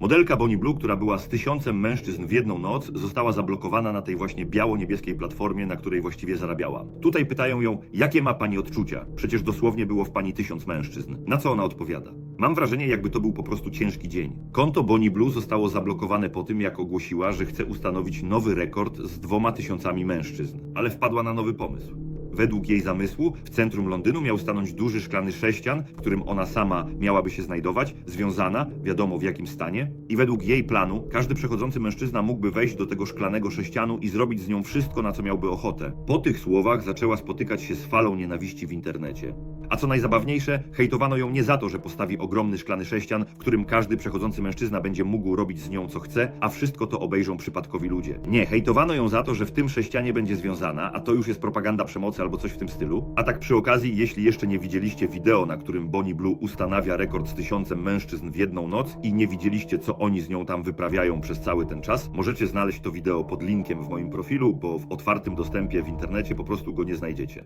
Modelka Bonnie Blue, która była z tysiącem mężczyzn w jedną noc, została zablokowana na tej właśnie biało-niebieskiej platformie, na której właściwie zarabiała. Tutaj pytają ją, jakie ma pani odczucia? Przecież dosłownie było w pani tysiąc mężczyzn. Na co ona odpowiada? Mam wrażenie, jakby to był po prostu ciężki dzień. Konto Bonnie Blue zostało zablokowane po tym, jak ogłosiła, że chce ustanowić nowy rekord z dwoma tysiącami mężczyzn. Ale wpadła na nowy pomysł. Według jej zamysłu w centrum Londynu miał stanąć duży szklany sześcian, w którym ona sama miałaby się znajdować, związana, wiadomo w jakim stanie. I według jej planu każdy przechodzący mężczyzna mógłby wejść do tego szklanego sześcianu i zrobić z nią wszystko, na co miałby ochotę. Po tych słowach zaczęła spotykać się z falą nienawiści w internecie. A co najzabawniejsze, hejtowano ją nie za to, że postawi ogromny szklany sześcian, w którym każdy przechodzący mężczyzna będzie mógł robić z nią co chce, a wszystko to obejrzą przypadkowi ludzie. Nie, hejtowano ją za to, że w tym sześcianie będzie związana, a to już jest propaganda przemocy albo coś w tym stylu. A tak przy okazji, jeśli jeszcze nie widzieliście wideo, na którym Bonnie Blue ustanawia rekord z tysiącem mężczyzn w jedną noc i nie widzieliście, co oni z nią tam wyprawiają przez cały ten czas, możecie znaleźć to wideo pod linkiem w moim profilu, bo w otwartym dostępie w internecie po prostu go nie znajdziecie.